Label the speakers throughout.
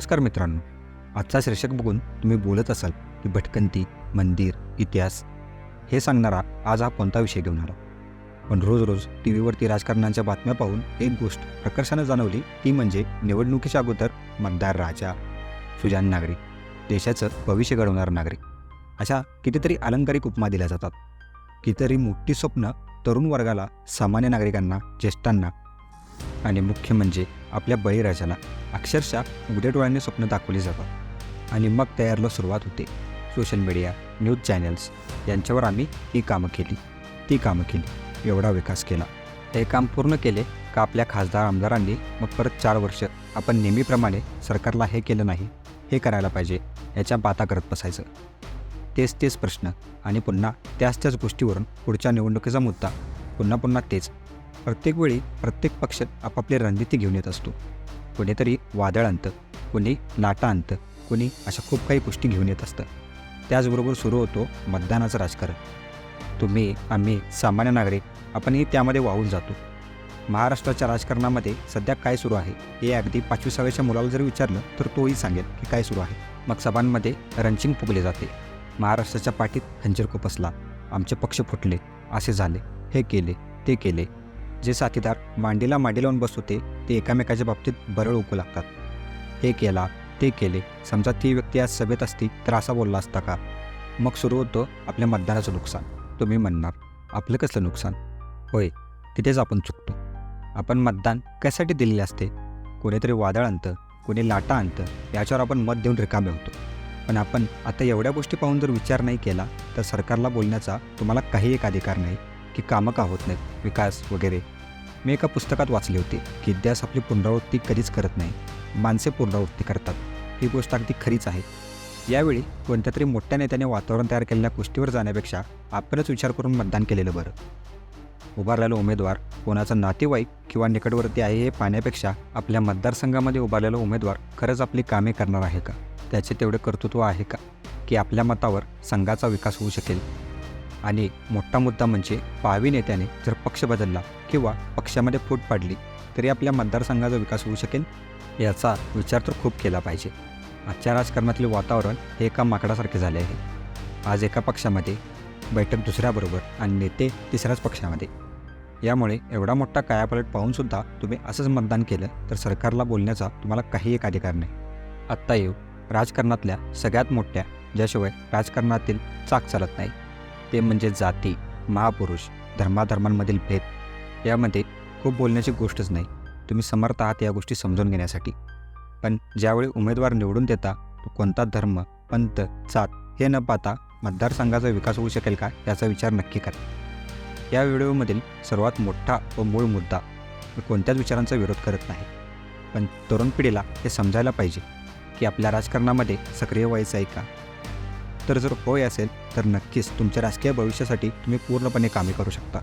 Speaker 1: नमस्कार मित्रांनो. आजचा शीर्षक बघून तुम्ही बोलत असाल की भटकंती मंदिर इतिहास हे सांगणारा आज हा कोणता विषय घेऊन आला? पण रोज रोज टी व्हीवरती राजकारणाच्या बातम्या पाहून एक गोष्ट प्रकर्षानं जाणवली ती म्हणजे निवडणुकीच्या अगोदर मतदार राजा सुजान नागरिक देशाचं भविष्य घडवणारा नागरिक. अशा कितीतरी अलंकारिक उपमा दिल्या जातात. कितीतरी मोठी स्वप्न तरुण वर्गाला सामान्य नागरिकांना ज्येष्ठांना आणि मुख्य म्हणजे आपल्या बळीराजाला अक्षरशः उघड्या डोळ्यांनी स्वप्न दाखवली जातात आणि मग तयारला सुरुवात होते. सोशल मीडिया न्यूज चॅनल्स यांच्यावर आम्ही ही कामं केली. ती कामं केली. एवढा विकास केला. हे काम पूर्ण केले का आपल्या खासदार आमदारांनी मग परत चार वर्ष आपण नेहमीप्रमाणे सरकारला हे केलं नाही हे करायला पाहिजे याच्या बाता करत बसायचं. तेच तेच प्रश्न आणि पुन्हा त्याच त्याच गोष्टीवरून पुढच्या निवडणुकीचा मुद्दा पुन्हा पुन्हा तेच प्रत्येक वेळी प्रत्येक पक्ष आपापली रणनीती घेऊन येत असतो. कुणीतरी वादळ आणतं कुणी लाटा आणतं कुणी अशा खूप काही गोष्टी घेऊन येत असतं. त्याचबरोबर सुरू होतो मतदानाचं राजकारण. तुम्ही आम्ही सामान्य नागरिक आपणही त्यामध्ये वाहून जातो. महाराष्ट्राच्या राजकारणामध्ये सध्या काय सुरू आहे हे अगदी पाचवी सहाव्याच्या मुलाला जर विचारलं तर तोही सांगेल की काय सुरू आहे. मग सभांमध्ये रंचिंग फुगले जाते. महाराष्ट्राच्या पाठीत खंजीर खुपसला आमचे पक्ष फुटले. असे झाले. हे केले ते केले. जे साथीदार मांडीला मांडी लावून बसत होते ते एकामेकाच्या बाबतीत बरळ ओकू लागतात. हे केला ते केले समजा ती व्यक्ती आज सभेत असती तर असा बोलला असता का? मग सुरू होतं आपल्या मतदानाचं नुकसान. तुम्ही म्हणणार आपलं कसलं नुकसान? होय तिथेच आपण चुकतो. आपण मतदान कशासाठी दिलेले असते? कोणीतरी वादळ आणतं कोणी लाटा आणतं याच्यावर आपण मत देऊन रिकामे होतो. पण आपण आता एवढ्या गोष्टी पाहून जर विचार नाही केला तर सरकारला बोलण्याचा तुम्हाला काही एक अधिकार नाही. की कामं का होत नाहीत विकास वगैरे. मी एका पुस्तकात वाचले होते की इतिहास आपली पुनरावृत्ती कधीच करत नाही माणसे पुनरावृत्ती करतात. ही गोष्ट अगदी खरीच आहे. यावेळी कोणत्या तरी मोठ्या नेत्याने वातावरण तयार केलेल्या गोष्टीवर जाण्यापेक्षा आपणच विचार करून मतदान केलेलं बरं. उभारलेला उमेदवार कोणाचा नातेवाईक किंवा निकटवर्ती आहे हे पाहण्यापेक्षा आपल्या मतदारसंघामध्ये उभारलेला उमेदवार खरंच आपली कामे करणार आहे का? त्याचे तेवढे कर्तृत्व आहे का? की आपल्या मतावर संघाचा विकास होऊ शकेल. आणि मोठा मुद्दा म्हणजे पावी नेत्याने जर पक्ष बदलला किंवा पक्षामध्ये फूट पाडली तरी आपल्या मतदारसंघाचा विकास होऊ शकेल याचा विचार तर खूप केला पाहिजे. आजच्या राजकारणातले वातावरण हे एका माकडासारखे झाले आहे. आज एका पक्षामध्ये बैठक दुसऱ्याबरोबर आणि नेते तिसऱ्याच पक्षामध्ये. यामुळे एवढा मोठा कायापलट पाहूनसुद्धा तुम्ही असंच मतदान केलं तर सरकारला बोलण्याचा तुम्हाला काही एक अधिकार नाही. आत्ता येऊ. राजकारणातल्या सगळ्यात मोठ्या ज्याशिवाय राजकारणातील चाक चालत नाही. ते म्हणजे जाती महापुरुष धर्माधर्मांमधील भेद यामध्ये खूप बोलण्याची गोष्टच नाही. तुम्ही समर्थ आहात या गोष्टी समजून घेण्यासाठी. पण ज्यावेळी उमेदवार निवडून देता तो कोणता धर्म पंथ जात हे न पाहता मतदारसंघाचा विकास होऊ शकेल का याचा विचार नक्की करा. या व्हिडिओमधील सर्वात मोठा व मूळ मुद्दा मी कोणत्याच विचारांचा विरोध करत नाही. पण तरुण पिढीला हे समजायला पाहिजे की आपल्या राजकारणामध्ये सक्रिय व्हायचं आहे का? तर जर होय असेल तर नक्कीच तुमच्या राजकीय भविष्यासाठी तुम्ही पूर्णपणे कामे करू शकता.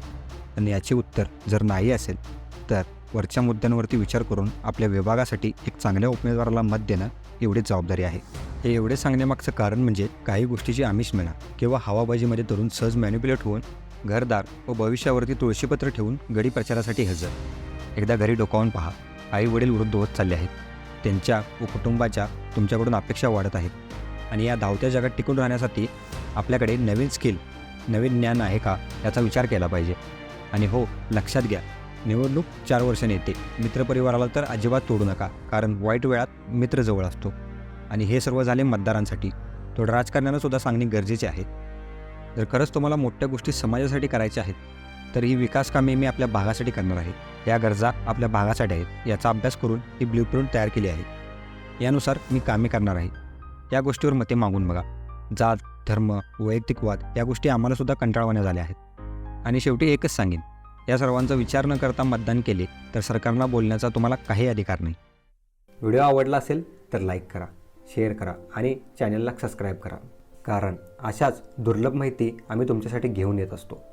Speaker 1: आणि याचे उत्तर जर नाही असेल तर वरच्या मुद्द्यांवरती विचार करून आपल्या विभागासाठी एक चांगल्या उमेदवाराला मत देणं एवढी जबाबदारी आहे. हे एवढे सांगण्यामागचं कारण म्हणजे काही गोष्टीची आमिष मिळा किंवा हवाबाजीमध्ये तरुण सहज मॅन्युप्युलेट होऊन घरदार व भविष्यावरती तुळशीपत्र ठेवून गडी प्रचारासाठी हजर. एकदा घरी डोकावून पहा. आई वडील वृद्ध होत चालले आहेत. त्यांच्या व कुटुंबाच्या तुमच्याकडून अपेक्षा वाढत आहेत. आणि या धावत्या जगात टिकून राहण्यासाठी आपल्याकडे नवीन स्किल नवीन ज्ञान आहे का याचा विचार केला पाहिजे. आणि हो लक्षात घ्या निवडणूक चार वर्षाने येते. मित्रपरिवाराला तर अजिबात तोडू नका कारण वाईट वेळात मित्र जवळ असतो. आणि हे सर्व झाले मतदारांसाठी. थोडं राजकारण्यानं सुद्धा सांगणे गरजेचे आहे. जर खरंच तुम्हाला मोठ्या गोष्टी समाजासाठी करायच्या आहेत तर ही विकास कामे मी आपल्या भागासाठी करणार आहे. या गरजा आपल्या भागासाठी आहेत. याचा अभ्यास करून ही ब्ल्यूप्रिंट तयार केली आहे. यानुसार मी कामे करणार आहे. या गोष्टीवर मते मागून बघा. जात धर्म वैयक्तिकवाद या गोष्टी आम्हालासुद्धा कंटाळवाण्या झाल्या आहेत. आणि शेवटी एकच सांगेन. या सर्वांचा विचार न करता मतदान केले तर सरकारला बोलण्याचा तुम्हाला काही अधिकार नाही. व्हिडिओ आवडला असेल तर लाईक करा शेअर करा आणि चॅनलला सबस्क्राईब करा. कारण अशाच दुर्लभ माहिती आम्ही तुमच्यासाठी घेऊन येत असतो.